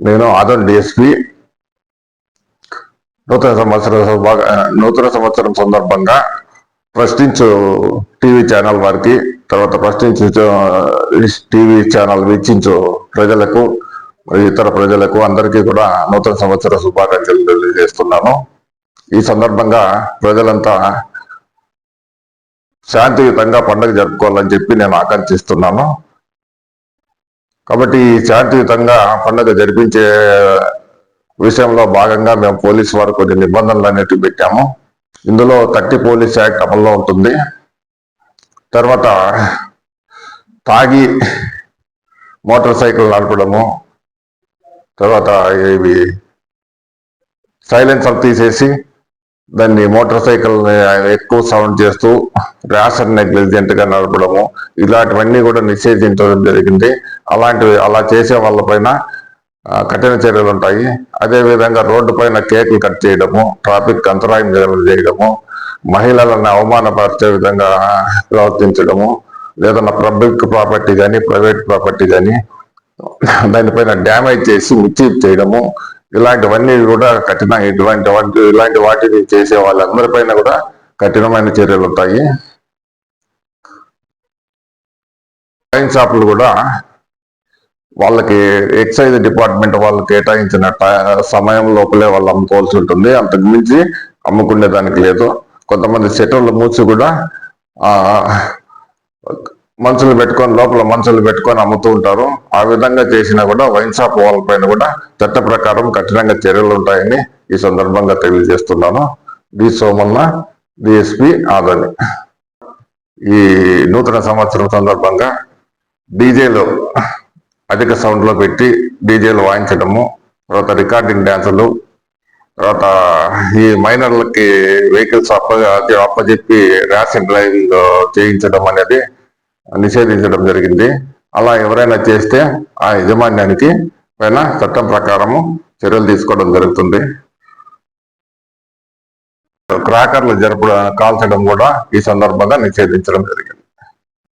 నేను other DSP నూతన సంవత్సర నూతన సంవత్సరం సందర్భంగా ప్రశ్నించు టీవీ ఛానల్ వారికి తర్వాత ప్రశ్నించు టీవీ ఛానల్ వీక్షించు ప్రజలకు మరియు ఇతర ప్రజలకు అందరికీ కూడా నూతన సంవత్సర శుభాకాంక్షలు తెలియజేస్తున్నాను. ఈ సందర్భంగా ప్రజలంతా శాంతియుతంగా పండుగ జరుపుకోవాలని చెప్పి నేను ఆకాంక్షిస్తున్నాను. కాబట్టి శాంతియుతంగా పండుగ జరిపించే విషయంలో భాగంగా మేము పోలీసు వారు కొన్ని నిబంధనలు అనేటివి పెట్టాము. ఇందులో థర్టీ పోలీస్ యాక్ట్ అమల్లో ఉంటుంది. తర్వాత తాగి మోటార్ సైకిల్ నడపడము. తర్వాత ఇవి సైలెన్సర్ తీసేసి దాన్ని మోటార్ సైకిల్ ఎక్కువ సౌండ్ చేస్తూ ర్యాషన్ నెగ్లిజెంట్గా నడపడము. ఇలాంటివన్నీ కూడా నిషేధించడం జరిగింది. అలాంటివి అలా చేసే వాళ్ళ పైన కఠిన చర్యలు ఉంటాయి. అదేవిధంగా రోడ్డు పైన కేకులు కట్ చేయడము ట్రాఫిక్ అంతరాయం చేయడము మహిళలను అవమానపరిచే విధంగా ప్రవర్తించడము లేదన్నా పబ్లిక్ ప్రాపర్టీ కానీ ప్రైవేట్ ప్రాపర్టీ కానీ దానిపైన డ్యామేజ్ చేసి మిస్చీఫ్ చేయడము ఇలాంటివన్నీ కూడా కఠిన ఇటువంటి ఇలాంటి వాటిని చేసే వాళ్ళందరిపైన కూడా కఠినమైన చర్యలు ఉంటాయి. వైన్ షాపులు కూడా వాళ్ళకి ఎక్సైజ్ డిపార్ట్మెంట్ వాళ్ళు కేటాయించిన టై- సమయం లోపలే వాళ్ళు అమ్ముకోవాల్సి ఉంటుంది. అంతకు మించి అమ్ముకునే దానికి లేదు. కొంతమంది సెటర్లు మూసి కూడా మనుషులు పెట్టుకొని లోపల మనుషులు పెట్టుకొని అమ్ముతూ ఉంటారు. ఆ విధంగా చేసినా కూడా వైన్ షాప్ వాళ్ళపైన కూడా చట్ట ప్రకారం కఠినంగా చర్యలు ఉంటాయని ఈ సందర్భంగా తెలియజేస్తున్నాను. డి సోమన్న డిఎస్పి ఆదని ఈ నూతన సంవత్సరం సందర్భంగా డీజేలు అధిక సౌండ్లో పెట్టి డీజేలు వాయించడము తర్వాత రికార్డింగ్ డ్యాన్సులు తర్వాత ఈ మైనర్లకి వెహికల్స్ అప్ప అప్పచెప్పి ర్యాష్ డ్రైవింగ్ చేయించడం అనేది నిషేధించడం జరిగింది. అలా ఎవరైనా చేస్తే ఆ యజమాన్యానికి పైన చట్టం ప్రకారము చర్యలు తీసుకోవడం జరుగుతుంది. క్రాకర్లు జరపడం కాల్చడం కూడా ఈ సందర్భంగా నిషేధించడం జరిగింది.